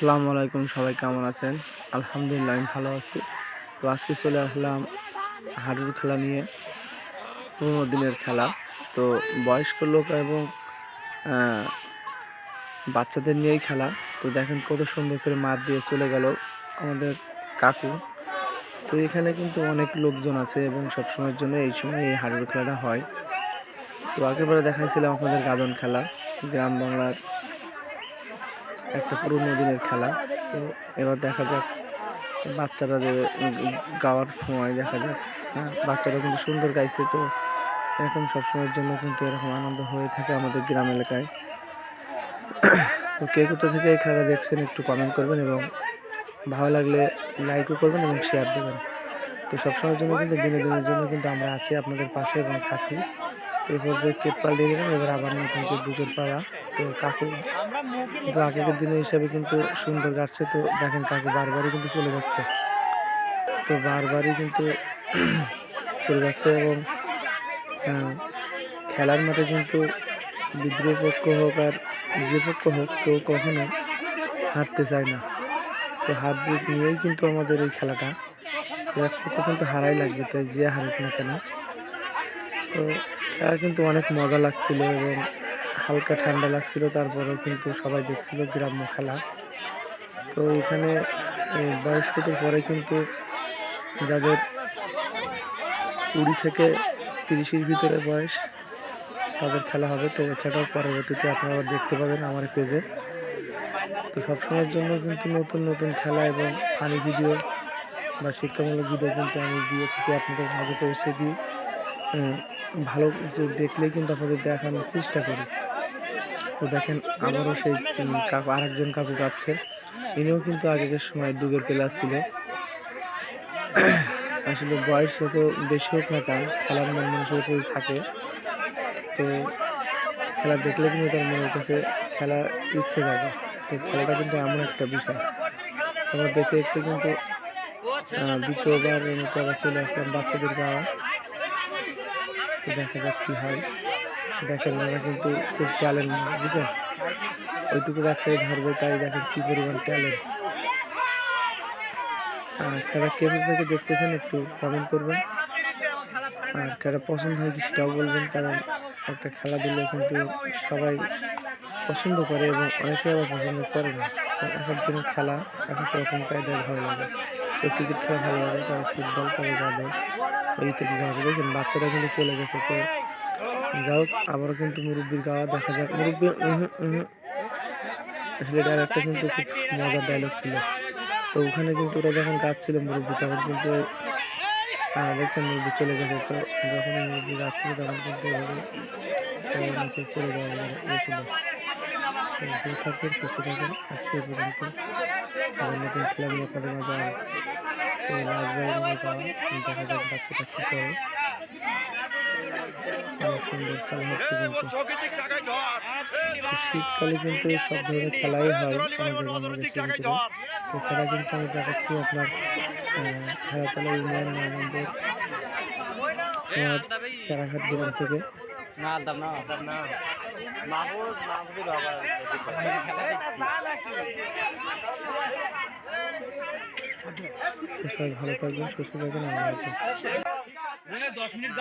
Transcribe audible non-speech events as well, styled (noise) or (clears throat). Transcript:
আসসালামু আলাইকুম, সবাই কেমন আছেন? আলহামদুলিল্লাহ, আমি ভালো আছি। তো আজকে চলে আসলাম হাডুর খেলা নিয়ে পুরোনো দিনের খেলা। তো বয়স্ক লোক এবং বাচ্চাদের নিয়েই খেলা। তো দেখেন কত সুন্দর করে মাঠ দিয়ে চলে গেল আমাদের কাকু। তো এখানে কিন্তু অনেক লোকজন আছে এবং সবসময়ের জন্য এই সময় এই হাডুর খেলাটা হয়। তো আগেরবারে দেখাইছিলাম আপনাদের গাদন খেলা, গ্রাম বাংলার একটা পুরোনো দিনের খেলা। তো এবার দেখা যাক, বাচ্চারা যে গাওয়ার সময় দেখা যাক হ্যাঁ বাচ্চারা কিন্তু সুন্দর গাইছে তো। এরকম সবসময়ের জন্য কিন্তু এরকম আনন্দ হয়ে থাকে আমাদের গ্রাম এলাকায়। তো কে কোথা থেকে এই খেলাটা দেখছেন একটু কমেন্ট করবেন এবং ভালো লাগলে লাইকও করবেন এবং শেয়ার দেবেন। তো সবসময়ের জন্য কিন্তু বিনোদনের জন্য কিন্তু আমরা আছি আপনাদের পাশে এবং থাকি। এরপর যে কেট পাল্টে দিলাম এবার আবার নতুন করে দুধের পাড়া তো কাকু কিন্তু আগেকার দিনের হিসাবে কিন্তু সুন্দর গাচ্ছে তো দেখেন কাকু বারবারই কিন্তু চলে যাচ্ছে। তো বারবারই কিন্তু (clears throat) চলে যাচ্ছে এবং খেলার মাঠে কিন্তু বিদ্রোহ পক্ষ হোক আর যে পক্ষ হোক, কেউ কখনো হারতে চায় না। তো হার জিত নিয়েই কিন্তু আমাদের এই খেলাটা। এক পক্ষ কিন্তু হারাই লাগবে, তাই যে হারুক না কেন। তো খেলা কিন্তু অনেক মজা লাগছিল এবং হালকা ঠান্ডা লাগছিল, তারপরেও কিন্তু সবাই দেখছিল গ্রাম্য খেলা। তো এখানে বয়স্কদের পরে কিন্তু যাদের কুড়ি থেকে তিরিশের ভিতরে বয়স, তাদের খেলা হবে। তো খেলাটাও পরবর্তীতে আপনারা দেখতে পাবেন আমার পেজে। তো সবসময়ের জন্য কিন্তু নতুন নতুন খেলা এবং ফানি ভিডিও বা শিক্ষামূলক ভিডিও কিন্তু আমি দিয়ে থেকে, আপনাদের মাঝে পৌঁছে দিই। ভালো কিছু দেখলে কিন্তু আপনাদের দেখানোর চেষ্টা করি। তো দেখেন আবারও সেই কাকু, আরেকজন কাকু গাচ্ছে ইনিও কিন্তু আগেকার সময় ডুবের প্লেয়ার ছিল। আসলে বয়স যত বেশি হোক না কেন, খেলার মন মানুষের উপরেই থাকে, তো খেলা দেখলে কিন্তু তার মনের কাছে খেলার ইচ্ছে থাকে। তো খেলাটা কিন্তু এমন একটা বিষয়। আমরা দেখে দেখতে কিন্তু দ্বিতীয়বার মতো আবার চলে আসলাম বাচ্চাদের গাওয়া তো দেখা যাক কী হয়। দেখেন ওরা কিন্তু খুব ট্যালেন্ট বুঝলেন? ওইটুকু বাচ্চাকে ধরবে, তাই দেখেন কী পরিমাণ ট্যালেন্ট আর খেলা কেমন থেকে দেখতেছেন একটু কমেন্ট করবেন। আর খেলা পছন্দ হয় কি সেটাও বলবেন, কারণ একটা খেলা দিলে কিন্তু সবাই পছন্দ করে এবং অনেকে আবার পছন্দ করে না। কারণ এক একজনের খেলা এক এক রকম কায়দায় ভালো লাগে। কেউ ক্রিকেট খেলা ভালো লাগে কারও ফুটবল কারও গাদে ওই ইত্যাদি লাগে দেখেন বাচ্চারা কিন্তু চলে গেছে। তো যাই হোক, আবারও কিন্তু মুরব্বীর গাওয়া দেখা যাক। মুরব্বী আসলে একটা কিন্তু খুব মজার ডায়লগ ছিল। তো ওখানে কিন্তু ওরা যখন গাচ্ছিল মুরব্বী, তখন কিন্তু দেখছেন মুরব্বী চলে গেছে। তো যখন মুরব্বী গাচ্ছিল, তখন কিন্তু এভাবে চলে যাওয়া গেছিল থাকবেন, সুস্থ থাকবেন। আজকে পর্যন্ত। আবার নতুন খেলা নিয়ে আপনাদের দেখা যাক বাচ্চাটা কী করে। অনেক সুন্দর খেলা হচ্ছে কিন্তু। শীতকালে কিন্তু সব ধরনের খেলাই হয় আমাদের বাংলাদেশের ভিতরে তো খেলা কিন্তু আমি দেখাচ্ছি আপনার খেলাতলা ইউনিয়ন নয় নম্বর চারাঘাট গ্রাম থেকে। না আলতাম না আলতাম না। মাহবুব মাহবুবের বাবা। তো সবাই ভালো থাকবেন সুস্থ থাকবেন দশ মিনিট